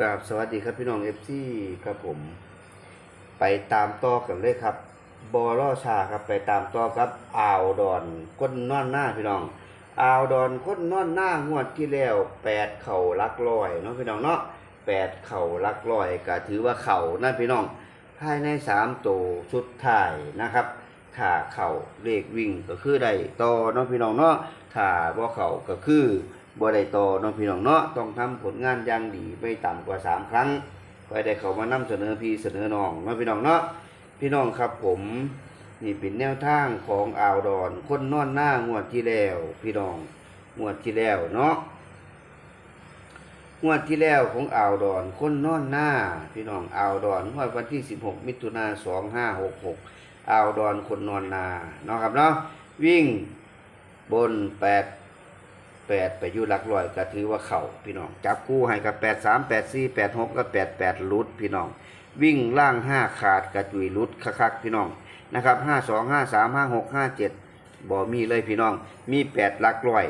กราบสวัสดีครับพี่น้องเอฟซีครับผม ไปตามต่อกันเลยครับ บอลอชาครับไปตามต่อครับอ่าวดอนก้นนอนหน้าพี่น้องอ่าวดอนก้นนอนหน้างวดที่แล้วแปดเข่าลักลอยเนาะพี่น้องเนาะแปดเข่าลักลอยก็ถือว่าเข่านั่นพี่น้องภายในสามตัวชุดถ่ายนะครับถ้าเข่าเลขวิ่งก็คือได้ต่อเนาะพี่น้องเนาะถ้าบ่เข่าก็คือ บ่ได้ต่อเนาะพี่น้องเนาะต้องทำผลงานอย่างดีไม่ต่ำกว่าสามครั้งไปได้เขามานำเสนอพี่เสนอน้องเนาะพี่น้องเนาะพี่น้องครับผมนี่เป็นแนวทางของอ่าวดอนคนนอนหน้างวดที่แล้ว พี่น้องงวดที่แล้วเนาะงวดที่แล้วของอ่าวดอนคนนอนหน้า พี่น้องอ่าวดอนงวดวันที่ 16 มิถุนา2566อ่าวดอนคนนอนนาเนาะครับเนาะวิ่งบน 8 แปดไปอยู่หลักร้อยก็ถือว่าเข่าพี่น้อง จับคู่ให้กับแปดสามแปดสี่แปดหกกับแปดแปดลุดพี่น้อง วิ่งล่างห้าขาดกระจุยลุดคักๆพี่น้องนะครับห้าสองห้าสามห้าหกห้าเจ็ดบ่มีเลยพี่น้อง มีแปดหลักร้อย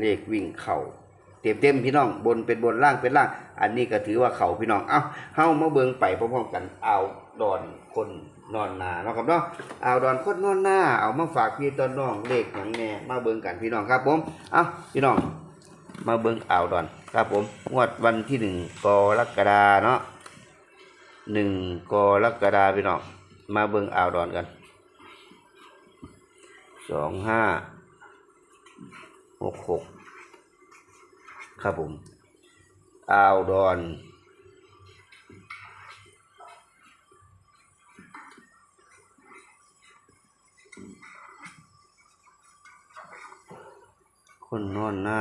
เลขวิ่งเข่าเต็มเต็มพี่น้องบนเป็นบนล่างเป็นล่าง อันนี้ก็ถือว่าเข่าพี่น้อง เอ้าเฮ้ามาเบิงไปพร้อมๆกันเอาดอนคน นอนนาเนาะครับเนาะเอาดอนคนนอนหน้าเอามาฝากพี่ตอนน้องเลขหยังแน่มาเบิงกันพี่น้องครับผมเอาพี่น้องมาเบิงอ่าวดอนครับผมงวดวันที่หนึ่งกรกฎาเนาะหนึ่งกรกฎาพี่น้องมาเบิงอ่าวดอนกันสองห้าหกหกครับผมอ่าวดอน คนนอนหน้า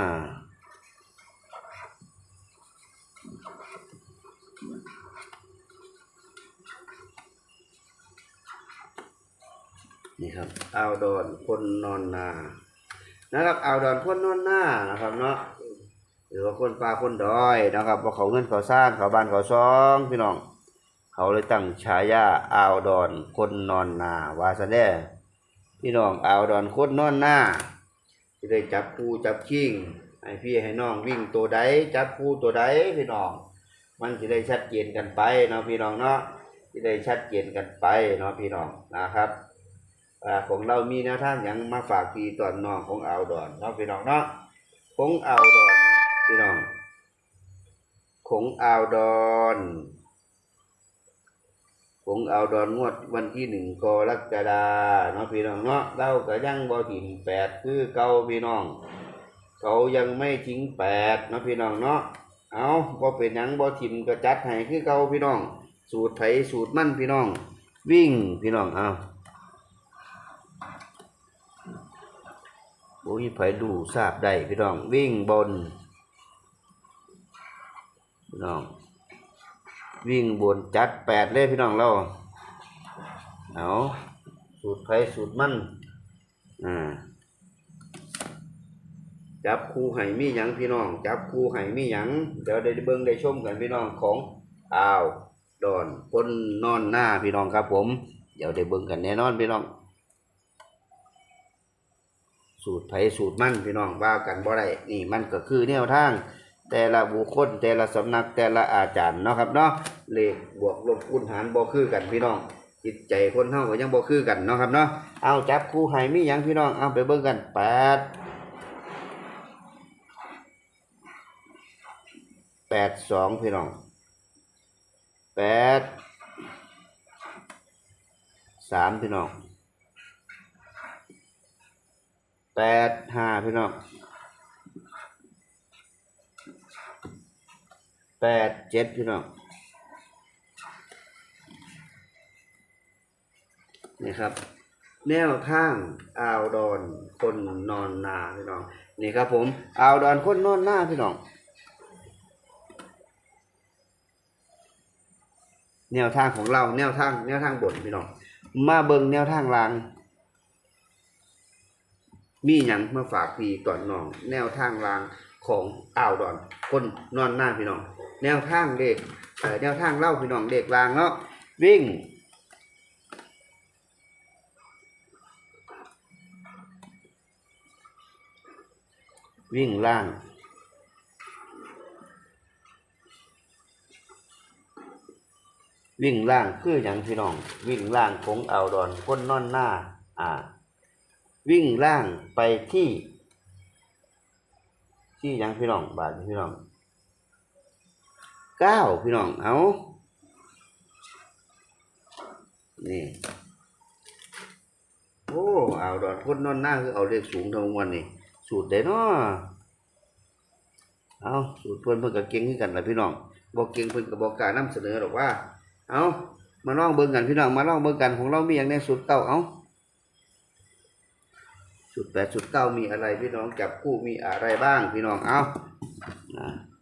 นี่ครับอ่าวดอนคนนอนหน้านะครับอ่าวดอนคนนอนหน้านะครับเนาะหรือว่าคนป่าคนดอยนะครับว่าเขาเงินเขาสร้างเขาบ้านเขาซองพี่น้อง เขาเลยตั้งฉายาอ่าวดอนคนนอนหน้าวาซะแน่พี่น้องอ่าวดอนคนนอนหน้า จะได้จับคู่จับคิงให้พี่ให้น้องวิ่งตัวใดจับคู่ตัวใดพี่น้อง มันจะได้ชัดเจนกันไปเนาะพี่น้องเนาะจะได้ชัดเจนกันไปเนาะพี่น้องนะครับอ่าของเรามีแนวทางอย่างมาฝากพี่ตอนน้องของเอาดอนเนาะพี่น้องเนาะของเอาดอนพี่น้องของอาวดอน ของอ่าดอนงวดวันที่หนึ่งกรกฎาเนาะพี่น้องเนาะเราก็ยังบ่ถิ่มแปดคือเก่าพี่น้อง เขายังไม่ทิ้งแปดเนาะพี่น้องเนาะเอาบ่เป็นยังบ่ทิมก็จัดให้คือเก่าพี่น้อง สูตรไถสูตรมั่นพี่น้อง วิ่งพี่น้องเอาบ่มีไผดูทราบได้พี่น้องวิ่งบนพี่น้อง วิ่งบนจัดแปดเลยพี่น้องเราเอาสูตรไผสูตรมั่นอ่าจับคู่ให้มีหยังพี่น้อง จับคู่ให้มีหยังเดี๋ยวได้เบิ่งได้ชมกันพี่น้องของอ่าวดอนคนนอนหน้าพี่น้องครับผม เดี๋ยวได้เบิ่งกันแน่นอนพี่น้อง สูตรไผสูตรมั่นพี่น้องว่ากันบ่ได้นี่มันก็คือแนวทาง แต่ละบุคคลแต่ละสำนักแต่ละอาจารย์เนาะครับเนาะเลขบวกลบคูณหารบ่คือกันพี่น้อง จิตใจคนเฮาก็ยังบ่คือกันเนาะครับเนาะเอาจับคู่ให้มีหยังพี่น้องเอาไปเบิ่งกันแปดแปดสองพี่น้องแปดสามพี่น้องแปดห้าพี่น้อง แปดเจ็ดพี่น้องนี่ครับ แนวทางอ่าวดอนคนนอนนาพี่น้องนี่ครับผมอ่าวดอนคนนอนนาพี่น้องแนวทางของเราแนวทางแนวทางบทพี่น้องมาเบิงแนวทางลาง มีหยังมาฝากพี่ก่อนน้อง แนวทางลาง ของอ่าวดอนคนนอนหน้าพี่น้อง แนวทางเด็กแนวทางเล่าพี่น้องเด็กลางเนาะวิ่งวิ่งล่าง วิ่งล่างคืออย่างพี่น้อง วิ่งล่างของอ่าวดอนก้นนอนหน้า อ่า วิ่งล่างไปที่ ที่ยังพี่น้องบาทพี่น้องเก้าพี่น้องเอานี่โอ้เอาดอนก้นนอนหน้าคือเอาเลขสูงทั้งวันนี่สูตรเด้เนาะเอาสูตรเพิ่นเพิ่นก็เก่งกันละพี่น้องบ่เก่งเพิ่นก็บ่กล้านำเสนอหรอกว่า เอามาลองเบิ่งกันพี่น้องมาลองเบิ่งกันของเรามีอย่างในสูตรเก้าเอา สูตรแปดสูตรเก้ามีอะไรพี่น้องจับคู่มีอะไรบ้างพี่น้องเอา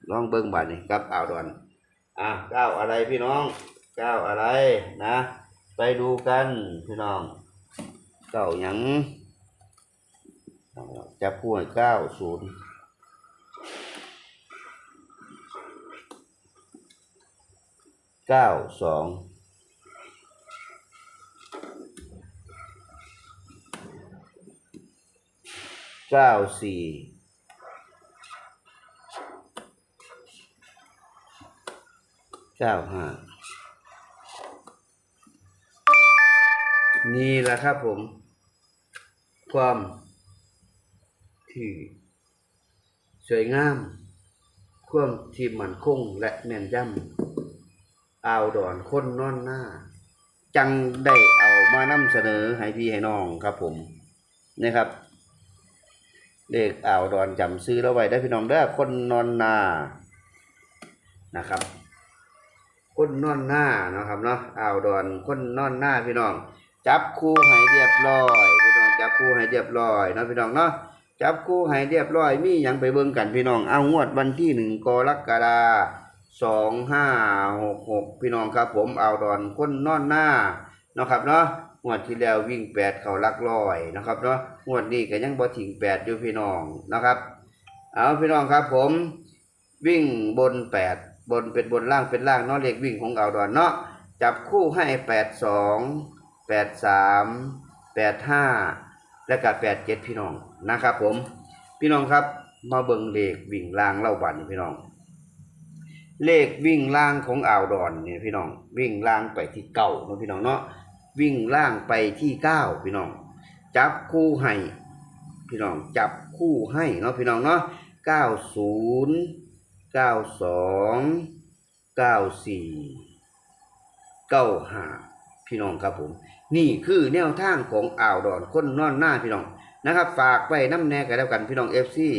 ลองเบิ่งบัดนี้กับอ่าวดอนอะเก้าอะไรพี่น้องเก้าอะไรนะ ไปดูกันพี่น้องเก้าหยังจับคู่ให้เก้าศูนย์เก้าสอง เก้าสี่เก้าห้านี่แหละครับผม ความที่สวยงาม ความที่มันคงและแม่นยำเอาดอนคนนอนหน้า จังได้เอามานำเสนอให้พี่ให้น้องครับผมนะครับ เลขอ่าวดอนจำซื้อแล้วไว้ได้พี่น้องเด้อคนนอนหน้านะครับ คนนอนหน้าเนาะครับเนาะอ่าวดอนคนนอนหน้าพี่น้อง จับคู่ให้เรียบร้อยพี่น้องจับคู่ให้เรียบร้อยเนาะพี่น้องเนาะจับคู่ให้เรียบร้อยมีหยังไปเบิ่งกันพี่น้องเอางวดวันที่หนึ่งกรกฎาสองห้าหกหกพี่น้องครับผมเอาดอนคนนอนหน้าเนาะครับเนาะงวดที่แล้ววิ่งแปดเขาลักร้อยนะครับเนาะ งวดนี้ก็ยังบ่ถึงแปดอยู่พี่น้องนะครับ เอาพี่น้องครับผมวิ่งบนแปดบนเป็นบนล่างเป็นล่างเนาะเลขวิ่งของเอาดอนเนาะจับคู่ให้แปดสองแปดสามแปดห้าและกับแปดเจ็ดพี่น้องนะครับ ผม พี่น้องครับมาเบิ่งเลขวิ่งล่างเล่าบันพี่น้อง เลขวิ่งล่างของอ่าวดอนเนี่ยพี่น้อง วิ่งล่างไปที่เก้าเนาะพี่น้องเนาะวิ่งล่างไปที่เก้าพี่น้อง จับคู่ให้พี่น้องจับคู่ให้เนาะพี่น้องเนาะเก้าศูนย์เก้าสองเก้าสี่เก้าห้าพี่น้องครับผม นี่คือแนวทางของอ่าวดอนคนนอนหน้าพี่น้องนะครับ ฝากไว้น้ำแน่กันแล้วกันพี่น้องเอฟซี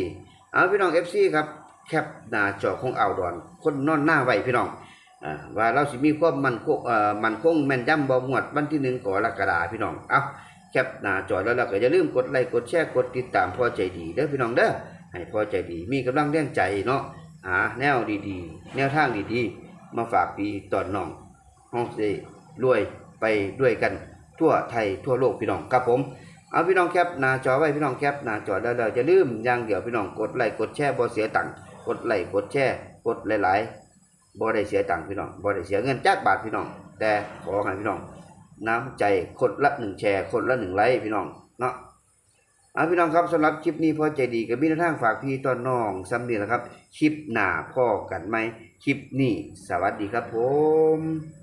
เอาพี่น้องเอฟซีครับแคปหน้าจอของอ่าวดอน คนนอนหน้าไว้พี่น้องว่าเราสิมีความมันคงเอ่อมันคงแม่นยำบ่หมวดวันที่หนึ่งก่อรกฎาพี่น้องเอา ปหน้าจอแล้วเราก็อย่าลืมกดไลค์กดแชร์กดติดตามพอใจดีเด้อพี่น้องเด้อให้พอใจดี มีกำลังแรงใจเนาะหาแนวดีๆ แนวทางดีๆ มาฝากพี่ตอนน้องห้องสิรวยไปด้วยกันทั่วไทยทั่วโลกพี่น้องครับผมเอาพี่น้องแคปหน้าจอไว้พี่น้องแคปหน้าจอแล้วเราจะลืมอย่างเดียวพี่น้องกดไลค์กดแชร์บ่เสียตังค์กดไลค์กดแชร์กดหลายๆบ่ได้เสียตังค์พี่น้องบ่ได้เสียเงินจักบาทพี่น้อง แต่ขอให้พี่น้อง น้ำใจคนละหนึ่งแชร์คนละหนึ่งไลค์พี่น้องเนาะเอาพี่น้องครับสำหรับคลิปนี้พอใจดีกับมีแนทางฝากพี่ต้นน้องซ้ำนี่แหละครับ คลิปหน้าพ่อกันไหมคลิปนี้สวัสดีครับผม